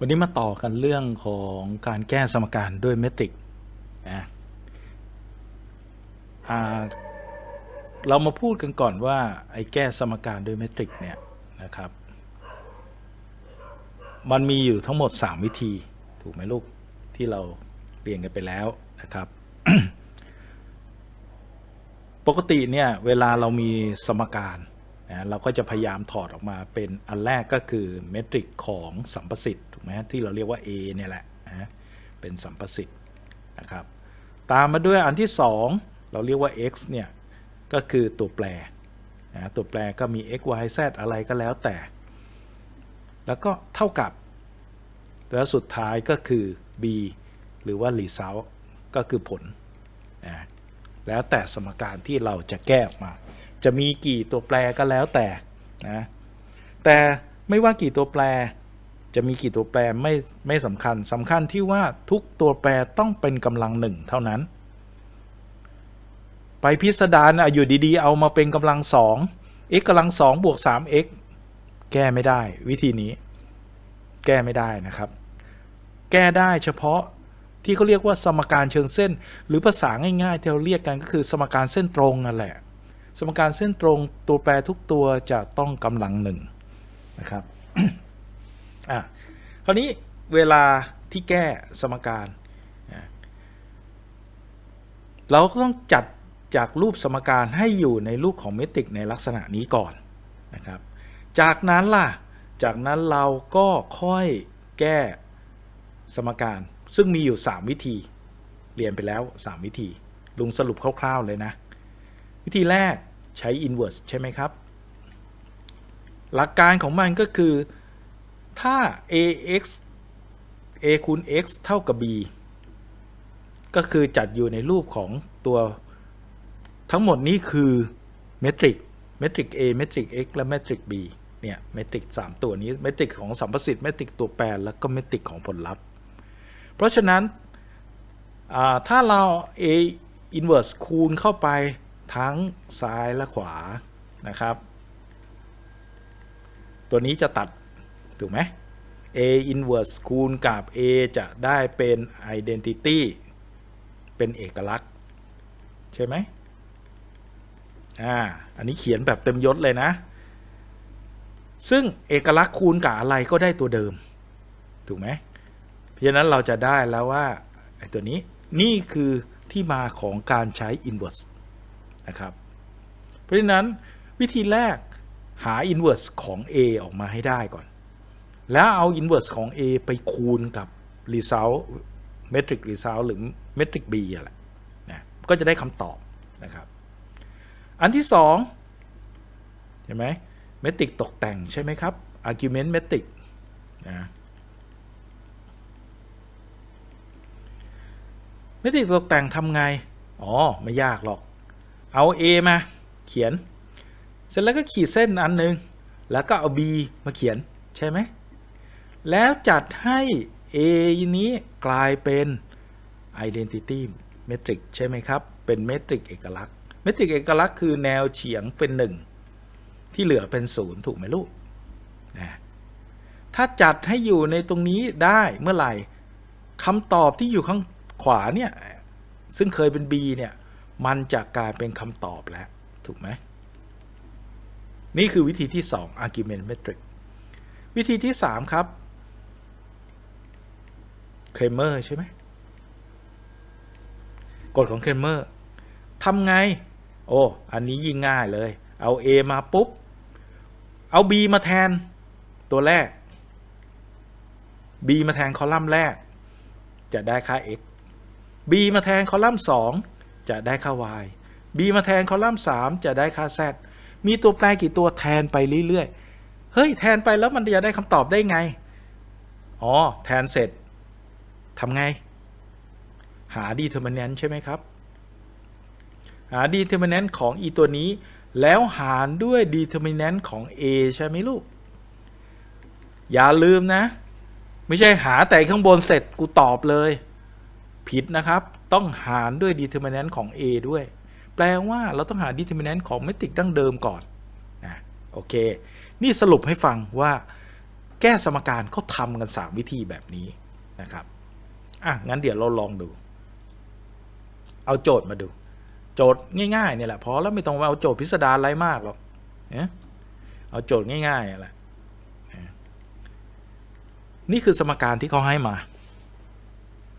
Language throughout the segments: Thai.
วันนี้มาต่อกันเรื่องของการแก้สมการด้วยเมตริกนะเรามาพูดกันก่อนว่าไอ้แก้สมการด้วยเมตริกเนี่ยนะครับ มันมีอยู่ทั้งหมด 3 วิธีถูกไหมลูกที่เราเรียนกันไปแล้วนะครับ ปกติเนี่ยเวลาเรามีสมการ นะเราก็จะพยายามถอดออกมาเป็นอันแรกก็คือเมตริกของสัมประสิทธิ์ถูกไหมที่เราเรียกว่า A เนี่ยแหละนะเป็นสัมประสิทธิ์นะครับตามมาด้วยอันที่ 2 เราเรียกว่า x เนี่ยก็คือตัวแปรนะตัวแปรก็มี x y z อะไรก็แล้วแต่ แล้วก็เท่ากับ แล้วสุดท้ายก็คือ b หรือว่า result ก็คือผลนะแล้วแต่สมการที่เราจะแก้ออกมา จะมีกี่ตัวแปรก็แล้วแต่นะแต่ไม่ว่ากี่ตัวแปร จะมีกี่ตัวแปรไม่ไม่สำคัญสำคัญที่ว่าทุกตัวแปรต้องเป็นกำลังหนึ่งเท่านั้น ไปพิสดารนะอยู่ดีๆ เอามาเป็นกำลังสอง x กำลังสองบวก 3x แก้ไม่ได้วิธีนี้ แก้ไม่ได้นะครับ แก้ได้เฉพาะที่เขาเรียกว่าสมการเชิงเส้น หรือภาษาง่ายๆที่เราเรียกกันก็คือสมการเส้นตรงนั่นแหละ สมการเส้นตรงตัวแปรทุกตัวจะต้องกำลังหนึ่งนะครับอะคราวนี้เวลาที่แก้สมการ เราก็ต้องจัดจากรูปสมการให้อยู่ในรูปของเมตริกในลักษณะนี้ก่อนนะครับ จากนั้นล่ะ จากนั้นเราก็ค่อยแก้สมการ ซึ่งมีอยู่ 3 วิธี เรียนไปแล้ว 3 วิธี ลุงสรุปคร่าวๆเลยนะ วิธีแรก ใช้ inverse ใช่ไหมครับ หลักการของมันก็คือถ้า ax a คูณ x เท่ากับ b ก็คือจัดอยู่ในรูปของตัวทั้งหมดนี้คือเมตริกเมตริก a เมตริก x และเมตริก b เนี่ยเมตริก 3 ตัวนี้เมตริกของสัมประสิทธิ์เมตริกตัวแปรแล้วก็เมตริกของผลลัพธ์ เพราะฉะนั้นถ้าเรา a inverse คูณเข้าไป ทั้งซ้ายและขวานะครับ ตัวนี้จะตัด ถูกไหม a inverse คูณกับ a จะได้เป็น identity เป็นเอกลักษณ์ ใช่ไหมอ่า อันนี้เขียนแบบเต็มยศเลยนะ ซึ่งเอกลักษณ์คูณกับอะไรก็ได้ตัวเดิม ถูกไหม เพราะฉะนั้นเราจะได้แล้วว่าไอ้ตัวนี้นี่คือที่มาของการใช้ inverse นะครับ เพราะฉะนั้นวิธีแรกหา inverse ของ a ออกมาให้ได้ก่อน แล้วเอา inverse ของ a ไปคูณกับ result metric result หรือ metric b อะแหละนะก็จะได้คำตอบนะครับ อันที่สองเห็นไหม metric ตกแต่งใช่ไหมครับ argument metric นะ metric ตกแต่งทำไง อ๋อ ไม่ยากหรอก เอา a มาเขียน เสร็จแล้วก็ขีดเส้นอันหนึ่งแล้วก็เอา b มาเขียนใช่ไหมแล้วจัดให้ a นี้กลายเป็น identity metric ใช่ไหมครับ เป็น metric เอกลักษณ์ metric เอกลักษณ์คือแนวเฉียงเป็น 1 ที่เหลือเป็น 0 ถูกไหมลูกนะถ้าจัดให้อยู่ในตรงนี้ได้เมื่อไหร่คำตอบที่อยู่ข้างขวาเนี่ยซึ่งเคยเป็น b เนี่ย มันจะกลายเป็นคำตอบแล้ว ถูกไหม นี่คือวิธีที่ 2 argument metric วิธีที่ 3 ครับเครมเมอร์ใช่ไหมกฎของเครมเมอร์ทำไง โอ้ อันนี้ยิ่งง่ายเลย เอา A มาปุ๊บ เอา B มาแทนตัวแรก B มาแทนคอลัมน์แรก จะได้ค่า x B มาแทนคอลัมน์2 จะได้ค่า y B มาแทนคอลัมน์3จะได้ค่า z มีตัวแปรกี่ตัวแทนไปเรื่อยๆ เฮ้ย แทนไปแล้วมันจะได้คำตอบได้ไง อ๋อ แทนเสร็จทำไง หา determinant ใช่ไหมครับ หา determinant ของ e ตัวนี้ แล้วหารด้วย determinant ของ a ใช่ไหมลูก อย่าลืมนะ ไม่ใช่หาแต่ข้างบนเสร็จกูตอบเลย ผิดนะครับ ต้องหารด้วย determinant ของ a ด้วย แปลว่าเราต้องหา determinant ของเมตริกดั้งเดิมก่อนนะโอเค นี่สรุปให้ฟังว่าแก้สมการเขาทำกัน 3 วิธีแบบนี้นะครับอะงั้นเดี๋ยวเราลองดู เอาโจทย์มาดู โจทย์ง่ายๆเนี่ยแหละพอแล้วไม่ต้องเอาโจทย์พิสดารอะไรมากหรอกเนี่ยเอาโจทย์ง่ายๆแหละนี่คือสมการที่เขาให้มา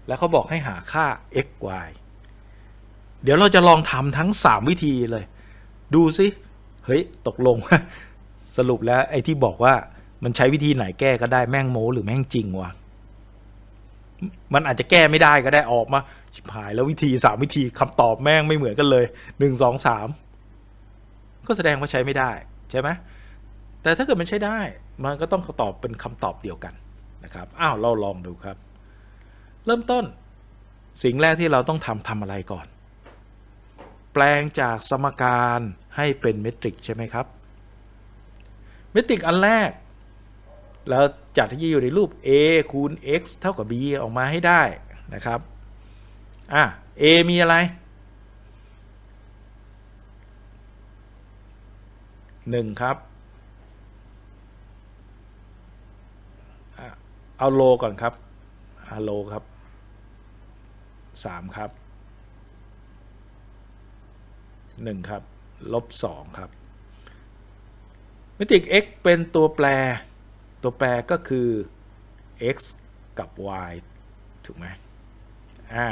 แล้วเขาบอกให้หาค่า x y เดี๋ยวเราจะลองทำทั้ง 3 วิธีเลย ดูสิ เฮ้ย ตกลง สรุปแล้วไอ้ที่บอกว่ามันใช้วิธีไหนแก้ก็ได้แม่งโม้หรือแม่งจริงวะ มันอาจจะแก้ไม่ได้ก็ได้ออกมา ชิบหายแล้ววิธีสามวิธีคำตอบแม่งไม่เหมือนกันเลยหนึ่งสองสามก็แสดงว่าใช้ไม่ได้ใช่ไหมแต่ถ้าเกิดมันใช้ได้ มันก็ต้องตอบเป็นคำตอบเดียวกันนะครับ อ้าว เราลองดูครับ เริ่มต้น สิ่งแรกที่เราต้องทำทำอะไรก่อน แปลงจากสมการให้เป็นเมตริกใช่ไหมครับ เมตริกอันแรกแล้วจัดที่อยู่ในรูป a คูณ x เท่ากับ b ออกมาให้ได้นะครับ อะ a มีอะไร 1 ครับเอาโลก่อนครับอาโลครับ 3ครับ1ครับ ลบ2ครับเมตริก x เป็นตัวแปร ตัวแปรก็คือ x กับ y ถูกไหมอ่า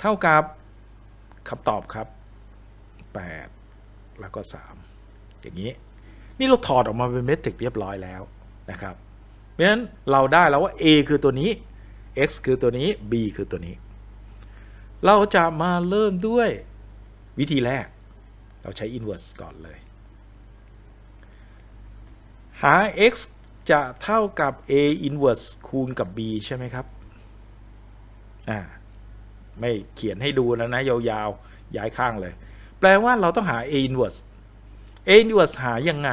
เท่ากับคำตอบครับ 8 แล้วก็ 3 อย่างนี้ นี่เราถอดออกมาเป็นเมตริกเรียบร้อยแล้วนะครับ เพราะฉะนั้นเราได้แล้วว่า a คือตัวนี้ x คือตัวนี้ b คือตัวนี้ เราจะมาเริ่มด้วยวิธีแรก เราใช้ inverse ก่อนเลย หา x จะเท่ากับ a inverse คูณกับ b ใช่ไหมครับ อ่า ไม่เขียนให้ดูแล้วนะ ยาวๆ ย้ายข้างเลย แปลว่าเราต้องหา a inverse a inverse หายังไง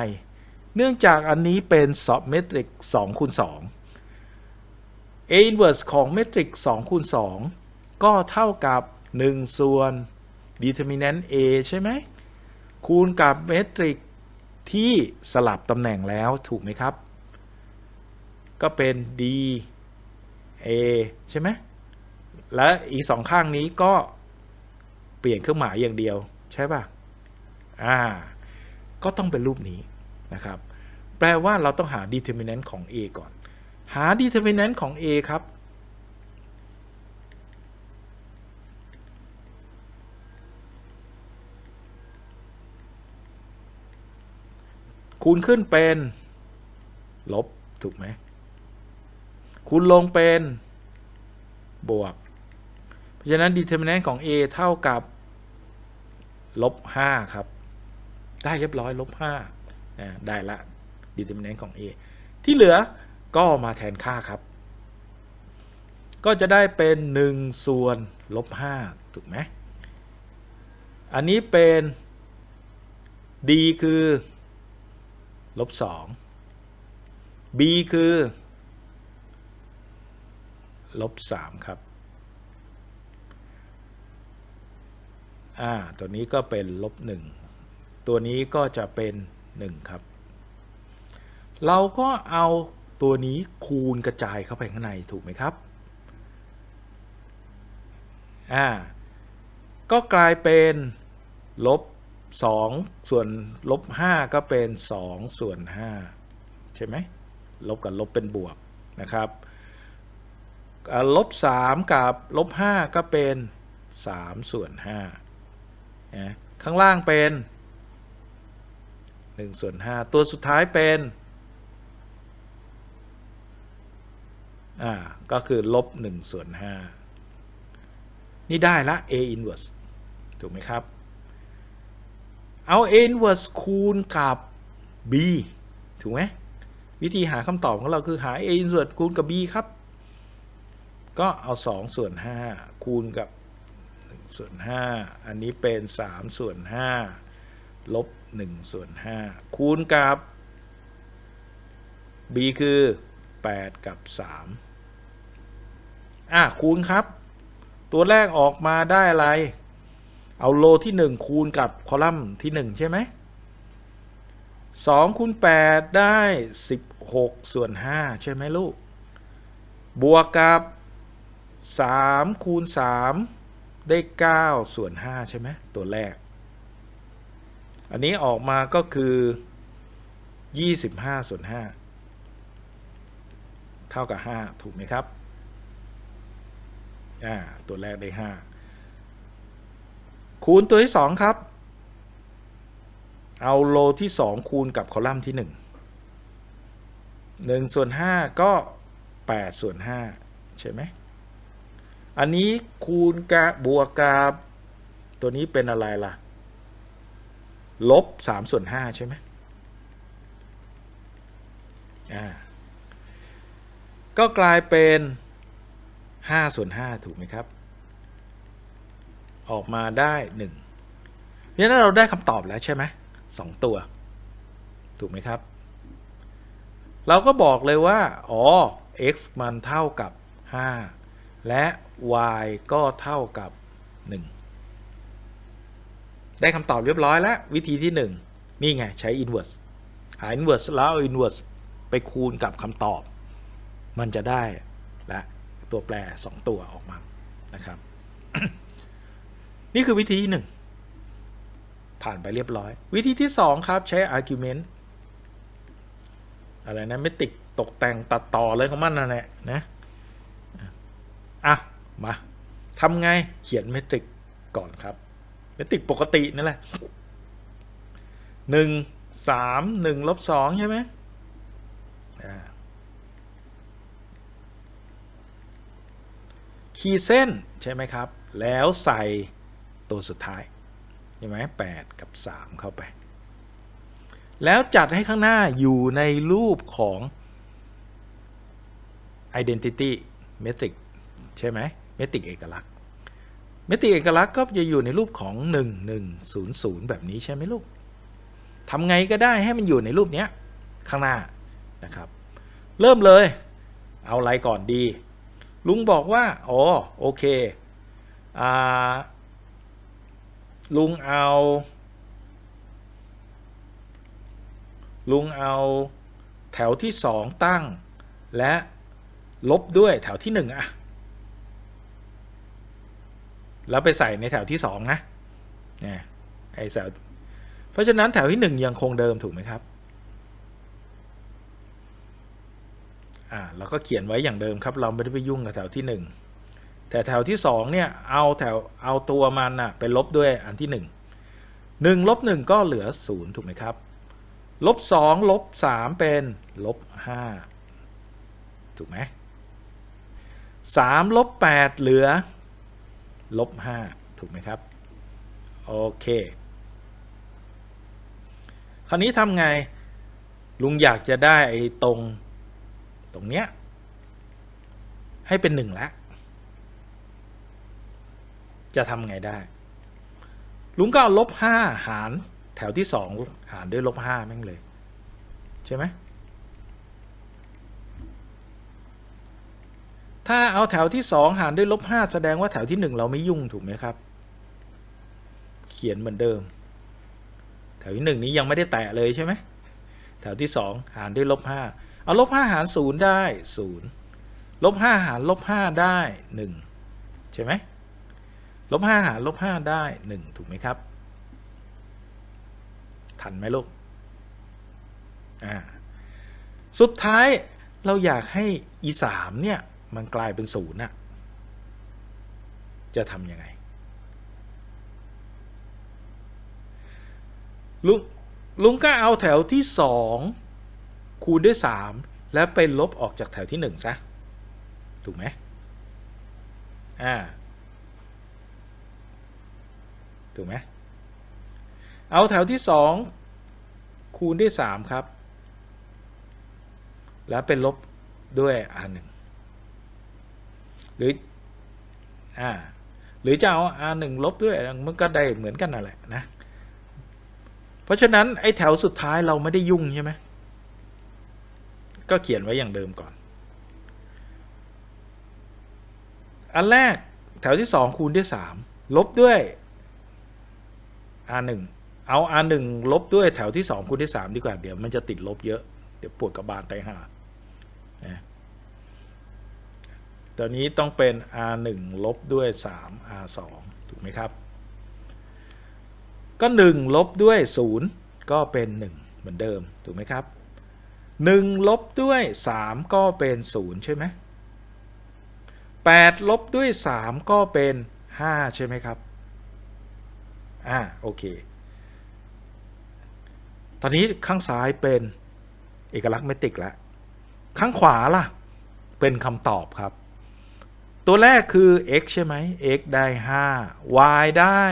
เนื่องจากอันนี้เป็น sub metric 2คูณ2 a inverse ของ metric 2คูณ2ก็เท่ากับ 1 ส่วน determinant a ใช่ไหม คูณกับ metric ที่สลับตำแหน่งแล้วถูกไหมครับ ก็เป็น d a ใช่ไหม และอีกสองข้างนี้ก็เปลี่ยนเครื่องหมายอย่างเดียวใช่ป่ะ อ่า ก็ต้องเป็นรูปนี้นะครับ แปลว่าเราต้องหา determinant ของ a ก่อน หา determinant ของ a ครับ คูณขึ้นเป็น ลบ ถูกไหม คูณลงเป็น บวก เพราะฉะนั้น determinant ของ a เท่ากับ ลบ 5 ครับ ได้เรียบร้อย ลบ5ได้ละ determinant ของ a ที่เหลือ ก็มาแทนค่าครับ ก็จะได้เป็น 1 ส่วนลบ5ถูกไหมอันนี้เป็น d คือลบ2 b คือลบ3ครับอ่าตัวนี้ก็เป็นลบ1ตัวนี้ก็จะเป็น 1 ครับ เราก็เอา ตัวนี้คูณกระจายเข้าไปข้างในถูกไหมครับอ่าก็กลายเป็นลบ2ส่วนลบ5ก็เป็น 2 ส่วน 5 ใช่ไหมลบกับลบเป็นบวกนะครับลบ 3 กับลบ 5 ก็เป็น 3 ส่วน5นะข้างล่างเป็น 1 ส่วน 5 ตัวสุดท้ายเป็น อ่าก็คือลบ1ส่วน5นี่ได้ละ a inverse ถูกไหมครับ เอา a inverse คูณกับ b ถูกไหมวิธีหาคำตอบของเราคือหา a inverse คูณกับ b ครับ ก็เอา 2 ส่วน 5 คูณกับ1ส่วน 5 อันนี้เป็น 3 ส่วน 5 ลบ1ส่วน 5 คูณกับ b คือ 8 กับ 3 อะคูณครับ ตัวแรกออกมาได้อะไร เอาโลที่ 1 คูณกับคอลัมน์ที่ 1 ใช่ไหม2คูณ8ได้ 16 ส่วน 5 ใช่ไหมลูก บวกกับ3คูณ3ได้ 9 ส่วน 5 ใช่ไหมตัวแรก อันนี้ออกมาก็คือ 25 ส่วน 5 เท่ากับ 5 ถูกไหมครับ อ่าตัวแรกได้5คูณตัวที่2ครับ เอาโลที่2คูณกับคอลัมน์ที่1 1ส่วน5ก็8ส่วน5ใช่ไหมอันนี้คูณกับบวกกับตัวนี้เป็นอะไรล่ะ ลบ3ส่วน5ใช่ไหมอ่าก็กลายเป็น 5ส่วน5ถูกไหมครับ ออกมาได้1เนี่ยเราได้คำตอบแล้วใช่ไหมสองตัว ถูกไหมครับ เราก็บอกเลยว่า อ๋อ x มันเท่ากับ 5 และ y ก็เท่ากับ 1 ได้คำตอบเรียบร้อยแล้ว วิธีที่ 1 นี่ไง ใช้ inverse หา inverse แล้วเอา inverse ไปคูณกับคำตอบ มันจะได้และ ตัวแปร 2 ตัวออกมานะครับ นี่คือวิธีที่ 1 ผ่านไปเรียบร้อย วิธีที่ 2 ครับใช้ argument อะไรนะไม่ติดตกแต่งตัดต่อเลยของมันนั่นแหละนะอะ มาทำไงเขียนเมตริกก่อนครับ เมตริกปกตินั่นแหละหนึ่งสามหนึ่งลบสองใช่ไหมอ่า ขีดเส้นใช่ไหมครับ แล้วใส่ตัวสุดท้ายใช่ไหมแปดกับสามเข้าไป แล้วจัดให้ข้างหน้าอยู่ในรูปของ identity metric ใช่ไหม metric เอกลักษณ์ metric เอกลักษณ์ก็จะอยู่ในรูปของ 1 1 0 0 แบบนี้ใช่ไหมลูกทำไงก็ได้ให้มันอยู่ในรูปนี้ข้างหน้านะครับ เริ่มเลย เอาอะไรก่อนดี ลุงบอกว่าอ๋อโอเคอ่าลุงเอา ลุงเอาแถวที่สองตั้ง และลบด้วยแถวที่หนึ่งอะแล้วไปใส่ในแถวที่สองนะเนี่ยไอแถวเพราะฉะนั้นแถวที่หนึ่งยังคงเดิมถูกไหมครับ อ่าเราก็เขียนไว้อย่างเดิมครับ เราไม่ได้ไปยุ่งกับแถวที่หนึ่งแต่แถวที่สองเนี่ยเอาแถวเอาตัวมันอะไปลบด้วยอันที่หนึ่งหนึ่งลบหนึ่งก็เหลือศูนย์ถูกไหมครับลบสองลบสามเป็นลบห้าถูกไหมสามลบแปดเหลือลบห้าถูกไหมครับ โอเค คราวนี้ทำไงลุงอยากจะได้ไอ้ตรง ตรงเนี้ย ให้เป็นหนึ่งแล้วจะทำไงได้ ลุงก็เอาลบห้าหารแถวที่สองหารด้วยลบห้าแม่งเลย ใช่ไหมถ้าเอาแถวที่สองหารด้วยลบห้าแสดงว่าแถวที่หนึ่งเราไม่ยุ่งถูกไหมครับ เขียนเหมือนเดิม แถวที่หนึ่งนี้ยังไม่ได้แตะเลยใช่ไหมแถวที่สองหารด้วยลบห้า เอาลบห้าหารศูนย์ได้ศูนย์ลบห้าหารลบห้าได้หนึ่งใช่ไหมลบห้าหารลบห้าได้หนึ่งถูกไหมครับ ทันไหมลูกอ่าสุดท้ายเราอยากให้ e สามเนี่ย มันกลายเป็นศูนย์อะจะทำยังไงลุงลุงก็เอาแถวที่สอง คูณด้วยสามแล้วไปลบออกจากแถวที่หนึ่งซะ ถูกไหมอ่า ถูกไหมเอาแถวที่สองคูณด้วยสามครับ แล้วเป็นลบด้วยอันหนึ่งหรืออ่าหรือจะเอาอันหนึ่งลบด้วยมันก็ได้เหมือนกันนั่นแหละนะ เพราะฉะนั้น ไอ้แถวสุดท้ายเราไม่ได้ยุ่งใช่ไหม ก็เขียนไว้อย่างเดิมก่อน อันแรกแถวที่สองคูณด้วยสามลบด้วย R หนึ่งเอา r หนึ่งลบด้วยแถวที่สองคูณที่สามดีกว่า เดี๋ยวมันจะติดลบเยอะ เดี๋ยวปวดกระบาลไตห่านะตอนนี้ต้องเป็น r หนึ่งลบด้วยสาม r สองถูกไหมครับ ก็หนึ่งลบด้วยศูนย์ก็เป็นหนึ่งเหมือนเดิม ถูกไหมครับ หนึ่งลบด้วยสามก็เป็นศูนย์ใช่ไหมแปดลบด้วยสามก็เป็นห้าใช่ไหมครับ อ่า โอเค ตอนนี้ข้างซ้ายเป็นเอกลักษณ์เมตริกแล้ว ข้างขวาล่ะ เป็นคำตอบครับ ตัวแรกคือ x ใช่ไหม x ได้ 5 y ได้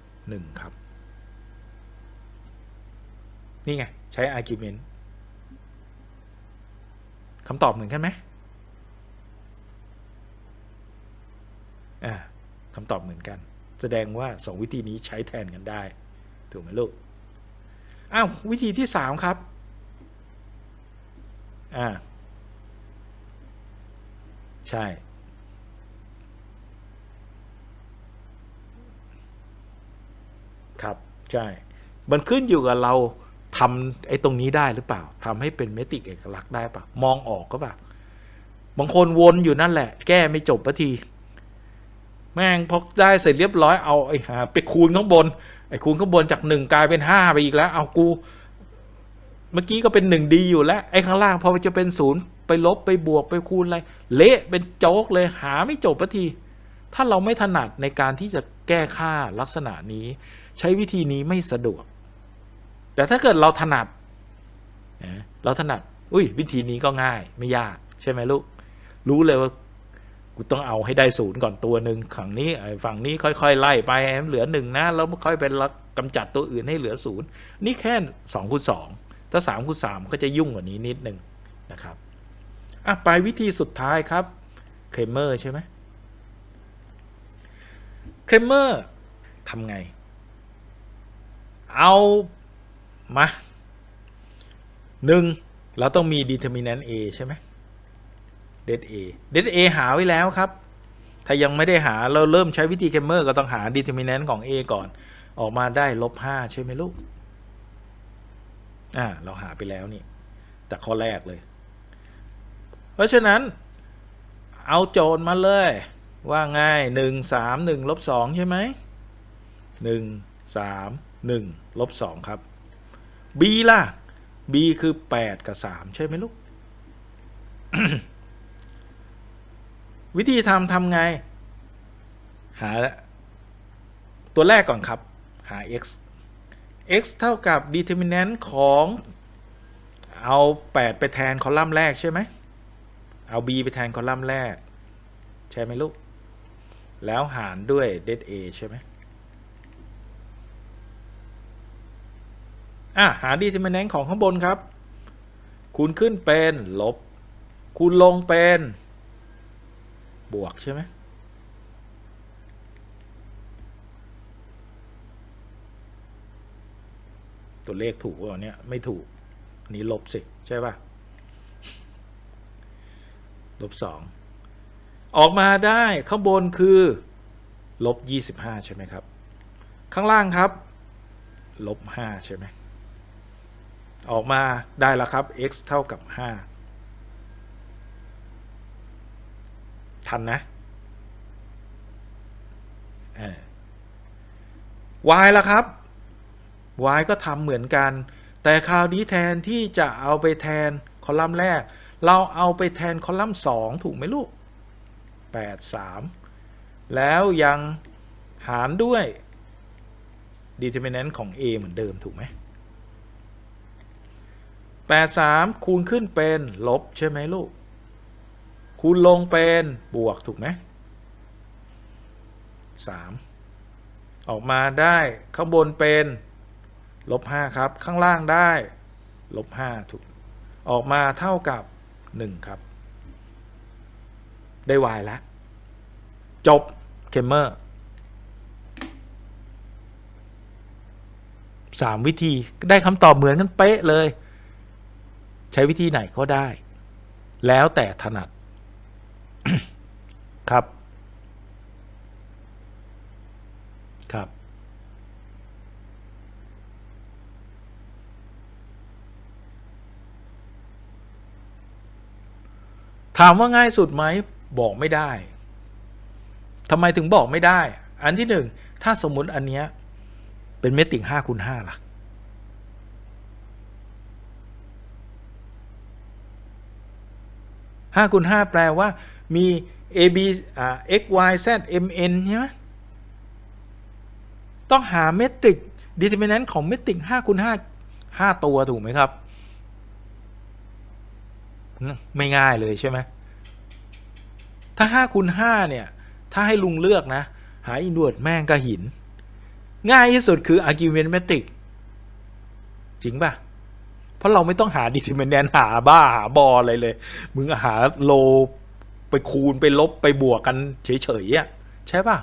1 ครับ นี่ไง ใช้ argument คำตอบเหมือนกันไหมอ่าคำตอบเหมือนกัน แสดงว่า 2 วิธีนี้ใช้แทนกันได้ ถูกไหมลูก อ้าว วิธีที่ 3 ครับ อ่า ใช่ ครับ ใช่ มันขึ้นอยู่กับเรา ทำไอ้ตรงนี้ได้หรือเปล่าทำให้เป็นเมติกเอกลักษณ์ได้ปะมองออกก็ปะบางคนวนอยู่นั่นแหละ แก้ไม่จบสักที แม่งพอได้เสร็จเรียบร้อยเอาไอ้หาไปคูณข้างบน ไอ้คูณข้างบนจากหนึ่งกลายเป็นห้าไปอีกแล้ว เอากู เมื่อกี้ก็เป็นหนึ่งดีอยู่แล้ว ไอ้ข้างล่างพอจะเป็นศูนย์ไปลบไปบวกไปคูณอะไร เละเป็นโจ๊กเลยหาไม่จบสักที ถ้าเราไม่ถนัดในการที่จะแก้ค่าลักษณะนี้ ใช้วิธีนี้ไม่สะดวก แต่ถ้าเกิดเราถนัดเราถนัด อุ้ยวิธีนี้ก็ง่ายไม่ยาก ใช่ไหมลูก รู้เลยว่ากูต้องเอาให้ได้ศูนย์ก่อนตัวหนึ่งฝั่งนี้ฝั่งนี้ค่อยๆไล่ไปเหลือหนึ่งนะแล้วค่อยไปลักกำจัดตัวอื่นให้เหลือศูนย์นี่แค่สองคูณสองถ้าสามคูณสามก็จะยุ่งกว่านี้นิดหนึ่งนะครับอะไปวิธีสุดท้ายครับเครมเมอร์ใช่ไหมเครมเมอร์ทำไง เอา มาหนึ่งเราต้องมี determinant A ใช่ไหม det A det A หาไว้แล้วครับ ถ้ายังไม่ได้หาเราเริ่มใช้วิธีเคมเมอร์ก็ต้องหา determinant ของ A ก่อน ออกมาได้ลบห้าใช่ไหมลูก อ่า เราหาไปแล้วนี่ แต่ข้อแรกเลย เพราะฉะนั้นเอาโจทย์มาเลย ว่าง่ายหนึ่งสามหนึ่งลบสองใช่ไหมหนึ่งสามหนึ่งลบสองครับ b ล่ะ b คือแปดกับสามใช่ไหมลูก วิธีทำทำไง หา ตัวแรกก่อนครับ หา x x เท่ากับ determinant ของ เอา 8 ไปแทนคอลัมน์แรกใช่ไหม เอา b ไปแทนคอลัมน์แรก ใช่ไหมลูก แล้วหารด้วย det a ใช่ไหม อะหา determinant ของข้างบนครับ คูณขึ้นเป็นลบ คูณลงเป็น บวกใช่ไหมตัวเลขถูกว่าเนี่ยไม่ถูก อันนี้ลบสิใช่ป่ะ ลบสอง ออกมาได้ข้างบนคือ ลบยี่สิบห้าใช่ไหมครับ ข้างล่างครับ ลบห้าใช่ไหม ออกมาได้แล้วครับ x เท่ากับ 5 ทันนะ y ละครับ y ก็ทำเหมือนกัน แต่คราวนี้แทนที่จะเอาไปแทนคอลัมน์แรก เราเอาไปแทนคอลัมน์ 2 ถูกไหมลูก 8 3 แล้วยังหารด้วย determinant ของ a เหมือนเดิมถูกไหม 8 3 คูณขึ้นเป็นลบใช่ไหมลูก คูณลงเป็นบวกถูกไหม3ออกมาได้ข้างบนเป็นลบ5ครับ ข้างล่างได้ลบ5ถูก ออกมาเท่ากับ 1 ครับ ได้ y แล้ว จบเคมเมอร์สามวิธี ได้คำตอบเหมือนกันเป๊ะเลย ใช้วิธีไหนก็ได้ แล้วแต่ถนัดครับ ครับ ถามว่าง่ายสุดไหม บอกไม่ได้ทำไมถึงบอกไม่ได้ อันที่หนึ่ง ถ้าสมมุติอันเนี้ย เป็นเมตติ่งห้าคูณห้าล่ะ ห้าคูณห้าแปลว่ามี a b อ่า x y z m n ใช่ไหมต้องหาเมตริก determinant ของเมตริกห้าคูณห้าห้าตัวถูกไหมครับ ไม่ง่ายเลยใช่ไหมถ้าห้าคูณห้าเนี่ย ถ้าให้ลุงเลือกนะ หาอินเวอร์แม่งก็หิน ง่ายที่สุดคือ argument metric จริงป่ะ เพราะเราไม่ต้องหา determinant หาบ้าหาบออะไรเลย มึงหาโลไปคูณไปลบไปบวกกันเฉยๆอะใช่ป่ะ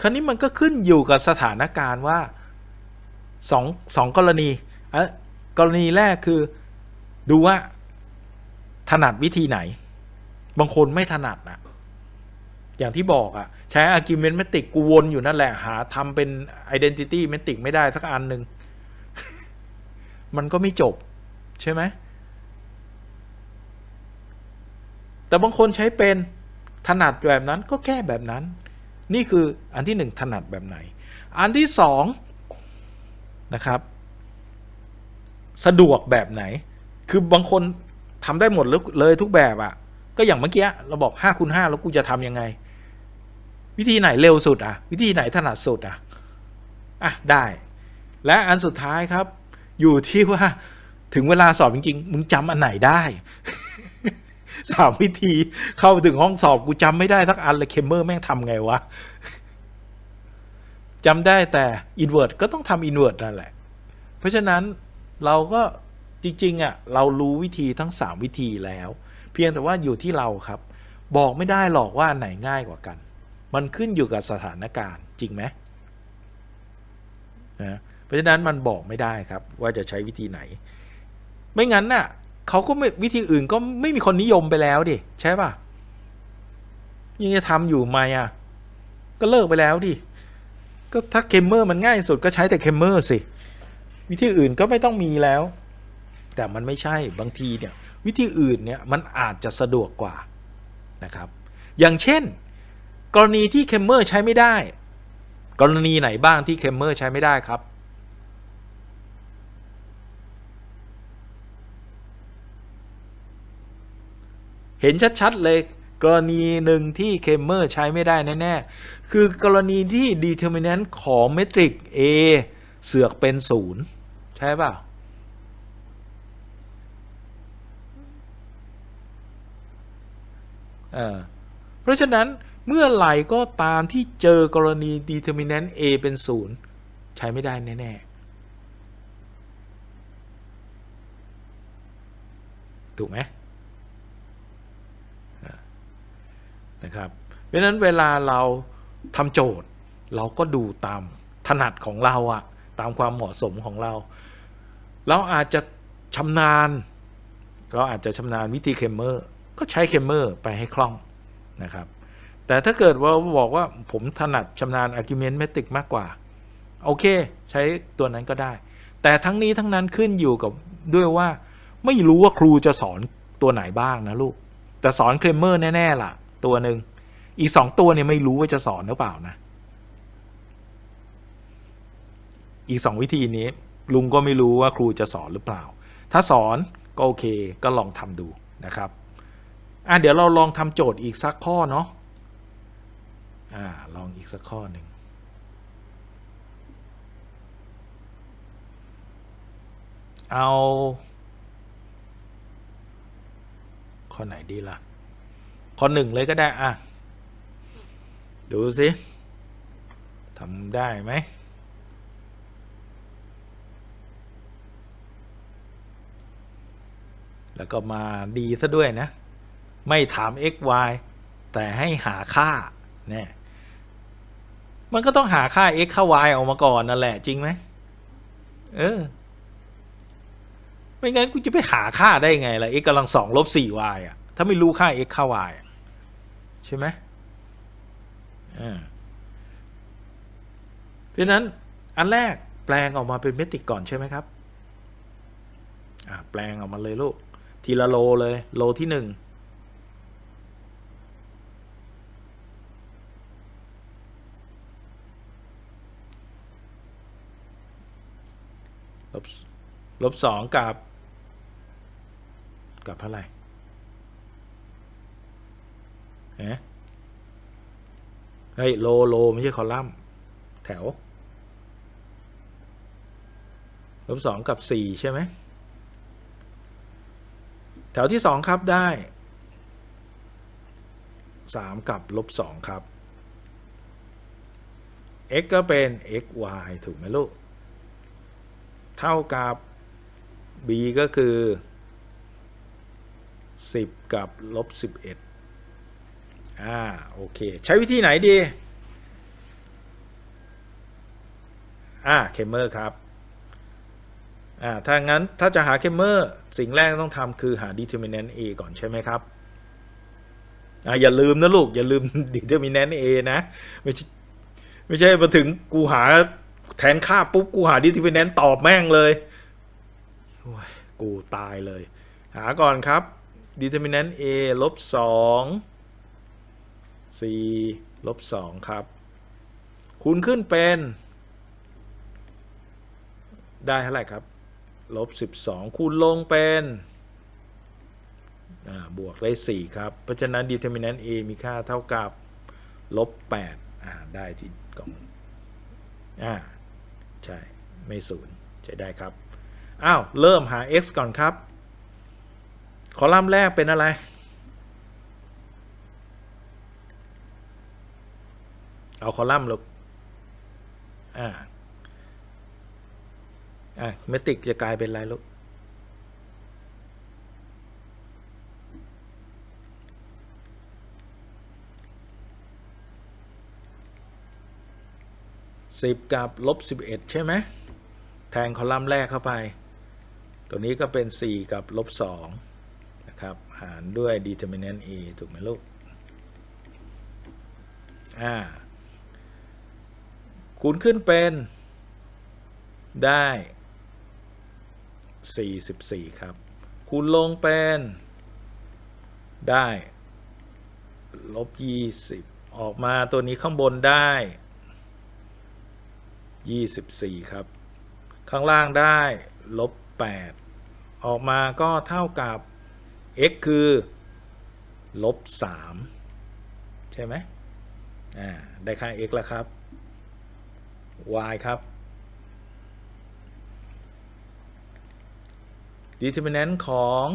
คราวนี้มันก็ขึ้นอยู่กับสถานการณ์ว่าสองสองกรณีอะกรณีแรกคือดูว่าถนัดวิธีไหน บางคนไม่ถนัดนะ อย่างที่บอกอะใช้ argument metric กูวนอยู่นั่นแหละ หาทำเป็น identity metric ไม่ได้สักอันหนึ่ง มันก็ไม่จบ ใช่ไหม แต่บางคนใช้เป็นถนัดแบบนั้นก็แก้แบบนั้น นี่คืออันที่หนึ่งถนัดแบบไหน อันที่สองนะครับ สะดวกแบบไหน คือบางคนทำได้หมดเลยทุกแบบอะ่ะก็อย่างเมื่อกี้เราบอก5คูณ5แล้วกูจะทำยังไง วิธีไหนเร็วสุดอะ วิธีไหนถนัดสุดอะอะได้ และอันสุดท้ายครับ อยู่ที่ว่าถึงเวลาสอบจริงๆ มึงจำอันไหนได้สามวิธีเข้าถึงห้องสอบกูจำไม่ได้ทักอันเลยเคมเมอร์แม่งทำไงวะจำได้แต่ invert ก็ต้องทำ invert นั่นแหละ เพราะฉะนั้นเราก็จริงๆอะเรารู้วิธีทั้ง 3 วิธีแล้ว เพียงแต่ว่าอยู่ที่เราครับ บอกไม่ได้หรอกว่าไหนง่ายกว่ากัน มันขึ้นอยู่กับสถานการณ์จริงไหมนะเพราะฉะนั้นมันบอกไม่ได้ครับ ว่าจะใช้วิธีไหน ไม่งั้นน่ะเขาก็ไม่วิธีอื่นก็ไม่มีคนนิยมไปแล้วดิใช่ป่ะยังจะทำอยู่ไหมอะก็เลิกไปแล้วดิก็ถ้าเคมเมอร์มันง่ายสุดก็ใช้แต่เคมเมอร์สิวิธีอื่นก็ไม่ต้องมีแล้ว แต่มันไม่ใช่บางทีเนี่ยวิธีอื่นเนี่ยมันอาจจะสะดวกกว่านะครับ อย่างเช่น กรณีที่เคมเมอร์ใช้ไม่ได้ กรณีไหนบ้างที่เคมเมอร์ใช้ไม่ได้ครับ เห็นชัดๆเลยกรณีหนึ่งที่เคมเมอร์ใช้ไม่ได้แน่ๆ คือกรณีที่ determinant ของเมตริก A เสือกเป็นศูนย์ใช่ป่ะเพราะฉะนั้น เมื่อไหร่ก็ตามที่เจอกรณี determinant A เป็นศูนย์ใช้ไม่ได้แน่ ๆ ถูกไหมนะครับ เพราะนั้นเวลาเราทำโจทย์ เราก็ดูตามถนัดของเราอะตามความเหมาะสมของเรา เราอาจจะชำนาญ เราอาจจะชำนาญวิธีเคมเมอร์ ก็ใช้เคมเมอร์ไปให้คล่องนะครับ แต่ถ้าเกิดว่าบอกว่าผมถนัดชำนาญ argument metric มากกว่า โอเค ใช้ตัวนั้นก็ได้ แต่ทั้งนี้ทั้งนั้นขึ้นอยู่กับด้วยว่า ไม่รู้ว่าครูจะสอนตัวไหนบ้างนะลูก แต่สอนเคลมเมอร์แน่ ๆ ล่ะ ตัวหนึ่งอีกสองตัวเนี่ยไม่รู้ว่าจะสอนหรือเปล่านะ อีกสองวิธีนี้ ลุงก็ไม่รู้ว่าครูจะสอนหรือเปล่า ถ้าสอนก็โอเคก็ลองทำดูนะครับอะเดี๋ยวเราลองทำโจทย์อีกสักข้อเนาะ อ่า ลองอีกสักข้อหนึ่งเอา ข้อไหนดีล่ะ ข้อหนึ่งเลยก็ได้ อะ ดูสิทำได้ไหมแล้วก็มาดีซะด้วยนะ ไม่ถาม x y แต่ให้หาค่าเนี่ย มันก็ต้องหาค่า x ค่า y ออกมาก่อนนั่นแหละจริงไหมเออ ไม่งั้นกูจะไปหาค่าได้ไงล่ะ x กำลังสองลบสี่ y อะ ถ้าไม่รู้ค่า x ค่า y ใช่ไหมเพราะนั้นอันแรกแปลงออกมาเป็นเมตริกก่อนใช่ไหมครับ อะแปลงออกมาเลยลูก ทีละโลเลย โลที่หนึ่ง ลบลบสองกับกับเท่าไหร่ฮะเฮ้ยโลโลไม่ใช่คอลัมน์แถวลบสองกับสี่ใช่ไหมแถวที่สองครับได้สามกับลบสองครับ x ก็เป็น x y ถูกไหมลูก เท่ากับ b ก็คือ 10 กับลบ11อ่าโอเค ใช้วิธีไหนดี อ่าเคมเมอร์ครับอ่าถ้างั้นถ้าจะหาเคมเมอร์สิ่งแรกต้องทำคือหา determinant a ก่อนใช่ไหมครับอ่าอย่าลืมนะลูก อย่าลืม determinant a นะ ไม่ใช่ไม่ใช่มาถึงกูหา แทนค่าปุ๊บกูหา determinant ตอบแม่งเลยโอ้ยกูตายเลย หาก่อนครับ determinant a ลบสอง c ลบสองครับ คูณขึ้นเป็น ได้เท่าไหร่ครับ ลบสิบสองคูณลงเป็นบวกได้สี่ครับ เพราะฉะนั้น determinant a มีค่าเท่ากับ ลบแปดได้ที่กล่องอ่า ใช่ ไม่ศูนย์ใช้ได้ครับ อ้าว เริ่มหา x ก่อนครับ คอลัมน์แรกเป็นอะไร เอาคอลัมน์ลงอ่าอะเมตริกจะกลายเป็นอะไรลูก สิบกับลบสิบเอ็ดใช่ไหมแทงคอลัมน์แรกเข้าไป ตัวนี้ก็เป็น 4 กับลบ2นะครับ หารด้วย determinant a ถูกไหมลูก อ่า คูณขึ้นเป็นได้ 44 ครับ คูณลงเป็นได้ลบ20 ออกมาตัวนี้ข้างบนได้ 24 ครับ ข้างล่างได้ลบ 8 ออกมาก็เท่ากับ x คือลบ 3 ใช่ไหมอ่าได้ค่า x แล้วครับ y ครับ determinant ของ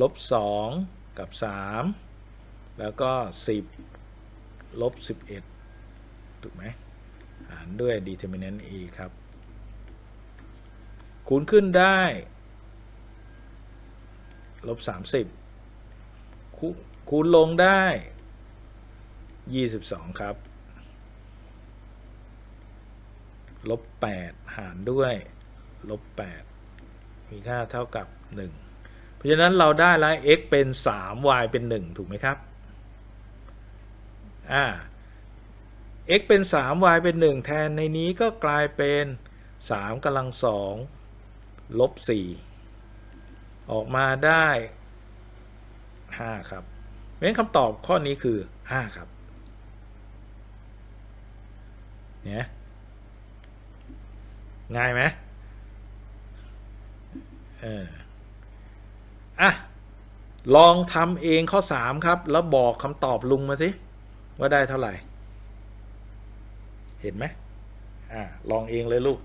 ลบ 2 กับ 3 แล้วก็ 10 ลบ 11 ถูกไหมหารด้วย determinant a ครับ คูณขึ้นได้ลบ30คคูณลงได้ 22 ครับ ลบ 8 หารด้วย ลบ 8 มีค่าเท่ากับ 1 เพราะฉะนั้นเราได้แล้ว x เป็น 3 y เป็น 1 ถูกไหมครับ อ่า x เป็น 3 y เป็น 1 แทนในนี้ก็กลายเป็น 3กำลัง2ลบ 4 ออกมาได้ 5 ครับเพราะฉะนั้นคำตอบข้อนี้คือ 5 ครับเนี่ยง่ายไหมเอออะ ลองทำเองข้อ 3 ครับ แล้วบอกคำตอบลุงมาสิ ว่าได้เท่าไหร่ เห็นไหมอ่าลองเองเลยลูก